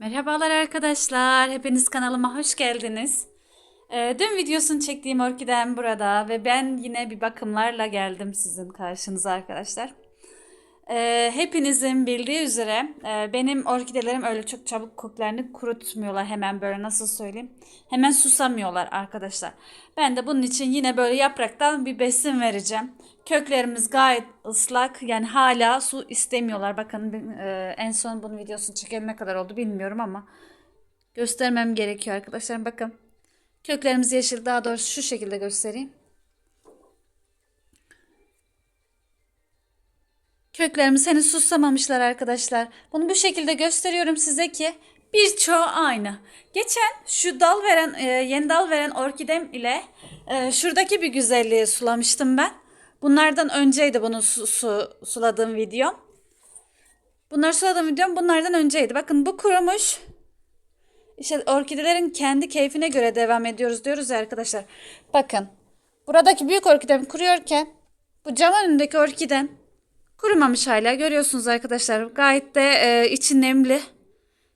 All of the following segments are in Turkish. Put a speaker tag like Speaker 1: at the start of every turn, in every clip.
Speaker 1: Merhabalar arkadaşlar. Hepiniz kanalıma hoş geldiniz. Ee, dün videosunu çektiğim orkidem burada ve ben yine bir bakımlarla geldim sizin karşınıza arkadaşlar. Ee, hepinizin bildiği üzere e, benim orkidelerim öyle çok çabuk köklerini kurutmuyorlar hemen böyle nasıl söyleyeyim. Hemen susamıyorlar arkadaşlar. Ben de bunun için yine böyle yapraktan bir besin vereceğim. Köklerimiz gayet ıslak yani hala su istemiyorlar. Bakın e, en son bunun videosunu çekelim ne kadar oldu bilmiyorum ama göstermem gerekiyor arkadaşlar. Bakın köklerimiz yeşil daha doğrusu şu şekilde göstereyim. Köklerimiz henüz susamamışlar arkadaşlar. Bunu bu şekilde gösteriyorum size ki birçoğu aynı. Geçen şu dal veren, e, yeni dal veren orkidem ile e, şuradaki bir güzelliği sulamıştım ben. Bunlardan önceydi bunu su, su, suladığım videom. Bunları suladığım videom bunlardan önceydi. Bakın bu kurumuş. İşte orkidelerin kendi keyfine göre devam ediyoruz diyoruz ya arkadaşlar. Bakın. Buradaki büyük orkidem kuruyorken bu cam önündeki orkidem kurumamış hala. Görüyorsunuz arkadaşlar. Gayet de e, içi nemli.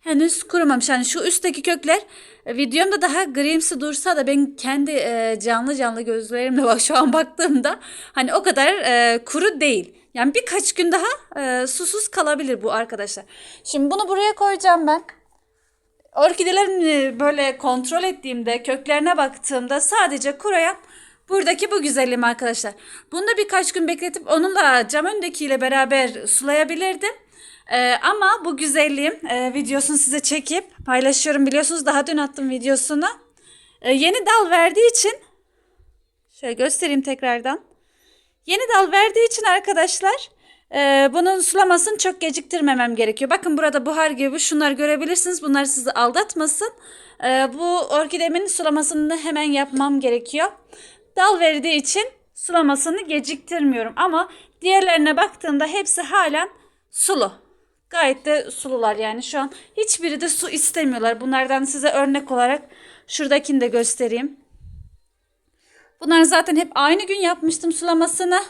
Speaker 1: Henüz kurumamış. Yani şu üstteki kökler e, videomda daha grimsi dursa da ben kendi e, canlı canlı gözlerimle bak şu an baktığımda hani o kadar e, kuru değil. Yani birkaç gün daha e, susuz kalabilir bu arkadaşlar. Şimdi bunu buraya koyacağım ben. Orkidelerimi böyle kontrol ettiğimde, köklerine baktığımda sadece kuruyan buradaki bu güzelliğim arkadaşlar. Bunu da birkaç gün bekletip onunla cam önündekiyle beraber sulayabilirdim. Ee, ama bu güzelliğim e, videosunu size çekip paylaşıyorum. Biliyorsunuz daha dün attım videosunu. Ee, yeni dal verdiği için şöyle göstereyim tekrardan. Yeni dal verdiği için arkadaşlar e, bunun sulamasını çok geciktirmemem gerekiyor. Bakın burada buhar gibi şunları görebilirsiniz. Bunlar sizi aldatmasın. E, bu orkidemin sulamasını hemen yapmam gerekiyor. Dal verdiği için sulamasını geciktirmiyorum. Ama diğerlerine baktığımda hepsi halen sulu. Gayet de sulular yani şu an hiçbiri de su istemiyorlar. Bunlardan size örnek olarak şuradakini de göstereyim. Bunları zaten hep aynı gün yapmıştım sulamasını.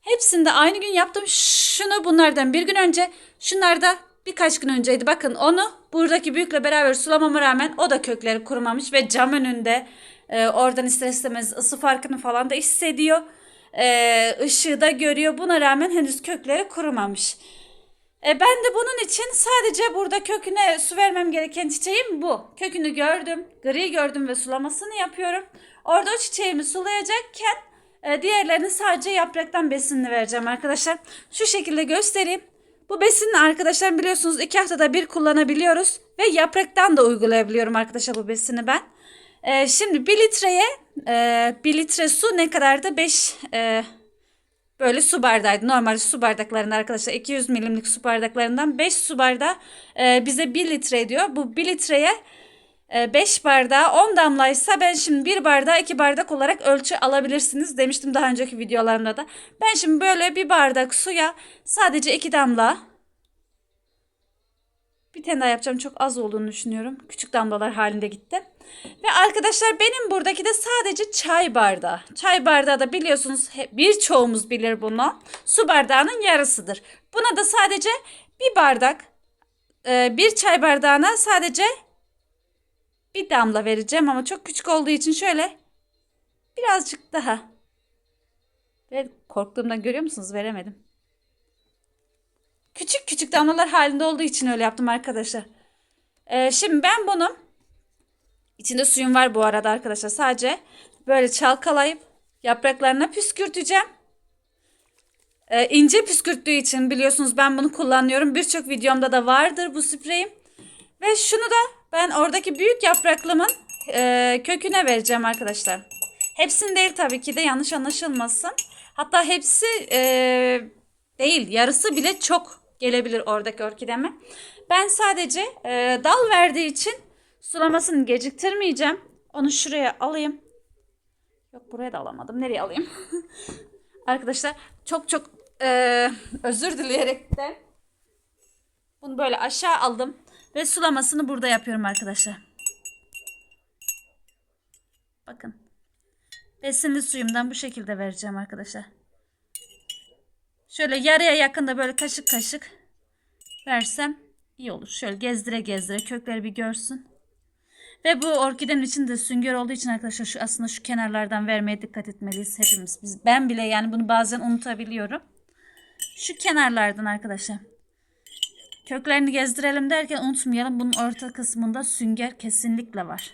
Speaker 1: Hepsini de aynı gün yaptım. Şunu bunlardan bir gün önce, şunlar da birkaç gün önceydi. Bakın onu buradaki büyükle beraber sulamama rağmen o da kökleri kurumamış ve cam önünde e, oradan ister istemez ısı farkını falan da hissediyor. E, ışığı da görüyor. Buna rağmen henüz kökleri kurumamış. E, ben de bunun için sadece burada köküne su vermem gereken çiçeğim bu. Kökünü gördüm, gri gördüm ve sulamasını yapıyorum. Orada o çiçeğimi sulayacakken e, diğerlerini sadece yapraktan besinini vereceğim arkadaşlar. Şu şekilde göstereyim. Bu besini arkadaşlar biliyorsunuz iki haftada bir kullanabiliyoruz. Ve yapraktan da uygulayabiliyorum arkadaşlar bu besini ben. E, şimdi 1 litreye e, 1 litre su ne kadardı? 5 e, böyle su bardağıydı. Normal su bardaklarında arkadaşlar 200 milimlik su bardaklarından 5 su bardağı e, bize 1 litre ediyor. Bu 1 litreye 5 bardağı 10 damlaysa ben şimdi 1 bardağı 2 bardak olarak ölçü alabilirsiniz demiştim daha önceki videolarımda da. Ben şimdi böyle bir bardak suya sadece 2 damla bir tane daha yapacağım çok az olduğunu düşünüyorum. Küçük damlalar halinde gitti. Ve arkadaşlar benim buradaki de sadece çay bardağı. Çay bardağı da biliyorsunuz birçoğumuz bilir bunu. Su bardağının yarısıdır. Buna da sadece bir bardak bir çay bardağına sadece bir damla vereceğim ama çok küçük olduğu için şöyle birazcık daha. Ve korktuğumdan görüyor musunuz? Veremedim. Küçük küçük damlalar halinde olduğu için öyle yaptım arkadaşlar. Ee, şimdi ben bunu içinde suyum var bu arada arkadaşlar. Sadece böyle çalkalayıp yapraklarına püskürteceğim. Ee, ince püskürttüğü için biliyorsunuz ben bunu kullanıyorum. Birçok videomda da vardır bu spreyim. Ve şunu da ben oradaki büyük yapraklımın e, köküne vereceğim arkadaşlar. Hepsini değil tabii ki de yanlış anlaşılmasın. Hatta hepsi e, değil yarısı bile çok gelebilir oradaki orkideme. Ben sadece e, dal verdiği için sulamasını geciktirmeyeceğim. Onu şuraya alayım. Yok buraya da alamadım. Nereye alayım? arkadaşlar çok çok e, özür dileyerek de bunu böyle aşağı aldım. Ve sulamasını burada yapıyorum arkadaşlar. Bakın. Besinli suyumdan bu şekilde vereceğim arkadaşlar. Şöyle yarıya yakında böyle kaşık kaşık versem iyi olur. Şöyle gezdire gezdire kökleri bir görsün. Ve bu orkidenin içinde sünger olduğu için arkadaşlar şu aslında şu kenarlardan vermeye dikkat etmeliyiz hepimiz. Biz ben bile yani bunu bazen unutabiliyorum. Şu kenarlardan arkadaşlar. Köklerini gezdirelim derken unutmayalım bunun orta kısmında sünger kesinlikle var.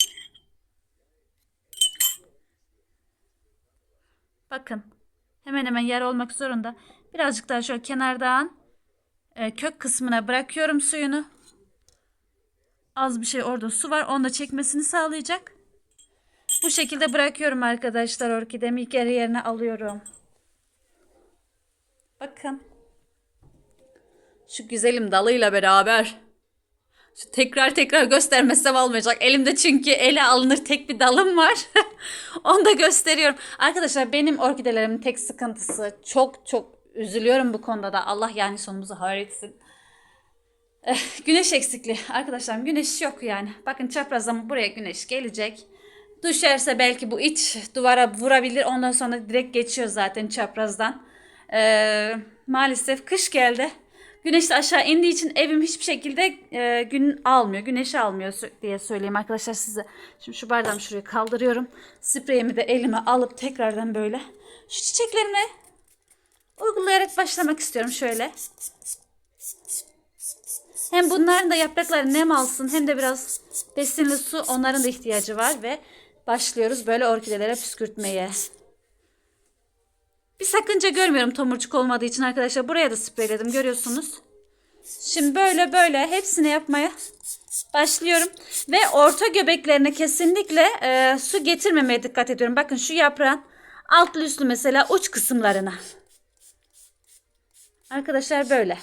Speaker 1: Bakın. Hemen hemen yer olmak zorunda. Birazcık daha şöyle kenardan e, kök kısmına bırakıyorum suyunu. Az bir şey orada su var. Onu da çekmesini sağlayacak. Bu şekilde bırakıyorum arkadaşlar orkidemi geri yerine alıyorum. Bakın. Şu güzelim dalıyla beraber. Şu tekrar tekrar göstermezsem olmayacak. Elimde çünkü ele alınır tek bir dalım var. Onu da gösteriyorum. Arkadaşlar benim orkidelerimin tek sıkıntısı çok çok üzülüyorum bu konuda da. Allah yani sonumuzu hayretsin. Eh, güneş eksikliği. Arkadaşlarım güneş yok yani. Bakın çaprazdan buraya güneş gelecek. Düşerse belki bu iç duvara vurabilir. Ondan sonra direkt geçiyor zaten çaprazdan. Ee, maalesef kış geldi. Güneş de aşağı indiği için evim hiçbir şekilde e, gün almıyor. Güneşi almıyor diye söyleyeyim arkadaşlar size. Şimdi şu bardağımı şuraya kaldırıyorum. Spreyimi de elime alıp tekrardan böyle şu çiçeklerime uygulayarak başlamak istiyorum şöyle. Hem bunların da yaprakları nem alsın hem de biraz besinli su onların da ihtiyacı var ve başlıyoruz böyle orkidelere püskürtmeye. Bir sakınca görmüyorum tomurcuk olmadığı için arkadaşlar. Buraya da spreyledim görüyorsunuz. Şimdi böyle böyle hepsini yapmaya başlıyorum. Ve orta göbeklerine kesinlikle e, su getirmemeye dikkat ediyorum. Bakın şu yaprağın altlı üstlü mesela uç kısımlarına. Arkadaşlar böyle.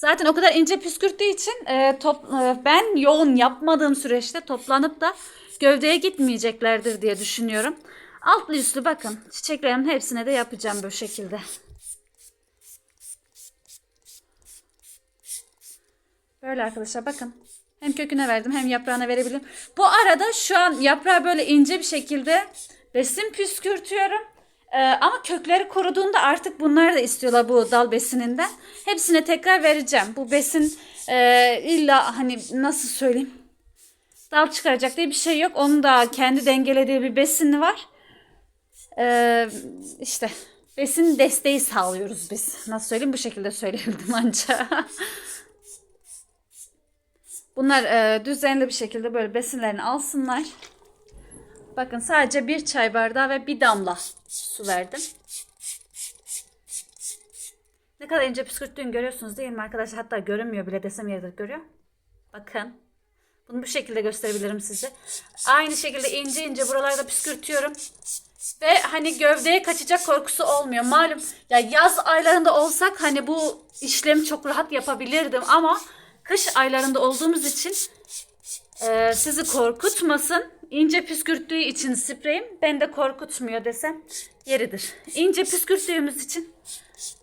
Speaker 1: Zaten o kadar ince püskürttüğü için e, top, e, ben yoğun yapmadığım süreçte toplanıp da gövdeye gitmeyeceklerdir diye düşünüyorum. Altlı üstlü bakın çiçeklerimin hepsine de yapacağım bu şekilde. Böyle arkadaşlar bakın. Hem köküne verdim hem yaprağına verebilirim. Bu arada şu an yaprağı böyle ince bir şekilde besin püskürtüyorum. Ee, ama kökleri kuruduğunda artık bunlar da istiyorlar bu dal besininden. Hepsine tekrar vereceğim. Bu besin e, illa hani nasıl söyleyeyim dal çıkaracak diye bir şey yok. Onun da kendi dengelediği bir besini var. Ee, işte besin desteği sağlıyoruz biz. Nasıl söyleyeyim bu şekilde söyleyebildim anca. Bunlar e, düzenli bir şekilde böyle besinlerini alsınlar. Bakın sadece bir çay bardağı ve bir damla su verdim. Ne kadar ince püskürttüğünü görüyorsunuz değil mi arkadaşlar? Hatta görünmüyor bile desem yeridir görüyor. Bakın. Bunu bu şekilde gösterebilirim size. Aynı şekilde ince ince buralarda püskürtüyorum. Ve hani gövdeye kaçacak korkusu olmuyor. Malum ya yaz aylarında olsak hani bu işlemi çok rahat yapabilirdim ama kış aylarında olduğumuz için e, sizi korkutmasın. İnce püskürttüğü için spreyim beni de korkutmuyor desem yeridir. İnce püskürttüğümüz için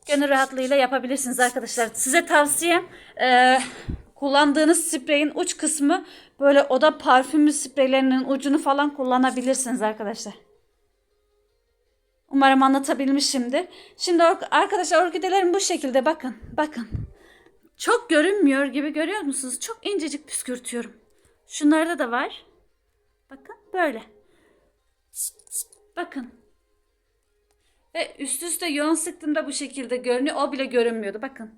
Speaker 1: gönül rahatlığıyla yapabilirsiniz arkadaşlar. Size tavsiyem e, kullandığınız spreyin uç kısmı böyle oda parfümü spreylerinin ucunu falan kullanabilirsiniz arkadaşlar. Umarım anlatabilmişimdir. Şimdi arkadaşlar orkidelerim bu şekilde bakın. Bakın. Çok görünmüyor gibi görüyor musunuz? Çok incecik püskürtüyorum. Şunlarda da var. Bakın böyle. Bakın. Ve üst üste yoğun sıktığımda bu şekilde görünüyor. O bile görünmüyordu. Bakın.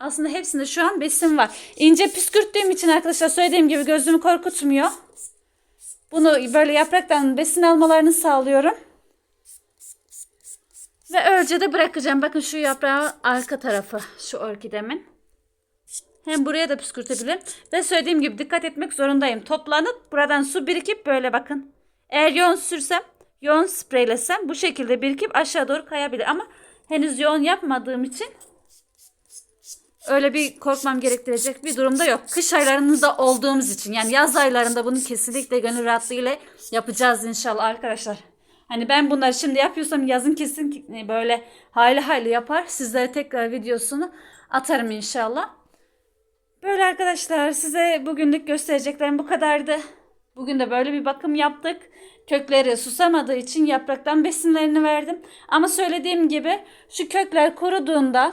Speaker 1: Aslında hepsinde şu an besin var. İnce püskürttüğüm için arkadaşlar söylediğim gibi gözümü korkutmuyor. Bunu böyle yapraktan besin almalarını sağlıyorum. Ve öylece de bırakacağım. Bakın şu yaprağın arka tarafı şu orkidemin. Hem buraya da püskürtebilirim. Ve söylediğim gibi dikkat etmek zorundayım. Toplanıp buradan su birikip böyle bakın. Eğer yoğun sürsem, yoğun spreylesem bu şekilde birikip aşağı doğru kayabilir. Ama henüz yoğun yapmadığım için öyle bir korkmam gerektirecek bir durumda yok. Kış aylarında olduğumuz için yani yaz aylarında bunu kesinlikle gönül rahatlığıyla yapacağız inşallah arkadaşlar. Hani ben bunları şimdi yapıyorsam yazın kesin böyle hayli hayli yapar. Sizlere tekrar videosunu atarım inşallah. Böyle arkadaşlar size bugünlük göstereceklerim bu kadardı. Bugün de böyle bir bakım yaptık. Kökleri susamadığı için yapraktan besinlerini verdim. Ama söylediğim gibi şu kökler kuruduğunda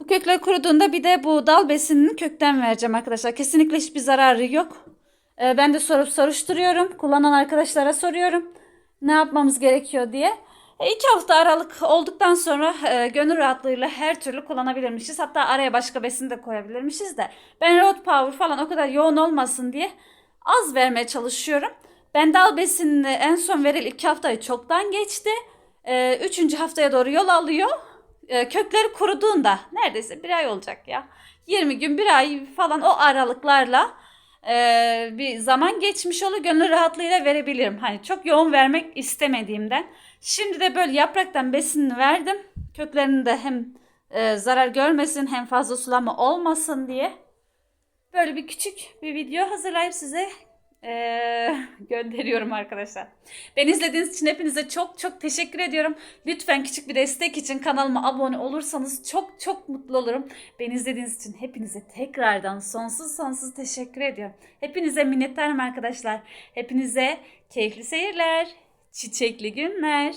Speaker 1: bu kökler kuruduğunda bir de bu dal besinini kökten vereceğim arkadaşlar. Kesinlikle hiçbir zararı yok. Ee, ben de sorup soruşturuyorum. Kullanan arkadaşlara soruyorum. Ne yapmamız gerekiyor diye. E, iki hafta aralık olduktan sonra e, gönül rahatlığıyla her türlü kullanabilirmişiz. Hatta araya başka besin de koyabilirmişiz de. Ben road power falan o kadar yoğun olmasın diye az vermeye çalışıyorum. Ben dal besinini en son veril iki haftayı çoktan geçti. E, üçüncü haftaya doğru yol alıyor. E, kökleri kuruduğunda neredeyse bir ay olacak ya. 20 gün bir ay falan o aralıklarla e, bir zaman geçmiş olur. Gönül rahatlığıyla verebilirim. Hani çok yoğun vermek istemediğimden. Şimdi de böyle yapraktan besinini verdim. Köklerinin de hem e, zarar görmesin hem fazla sulama olmasın diye. Böyle bir küçük bir video hazırlayıp size e, gönderiyorum arkadaşlar. Beni izlediğiniz için hepinize çok çok teşekkür ediyorum. Lütfen küçük bir destek için kanalıma abone olursanız çok çok mutlu olurum. Beni izlediğiniz için hepinize tekrardan sonsuz sonsuz teşekkür ediyorum. Hepinize minnettarım arkadaşlar. Hepinize keyifli seyirler, çiçekli günler.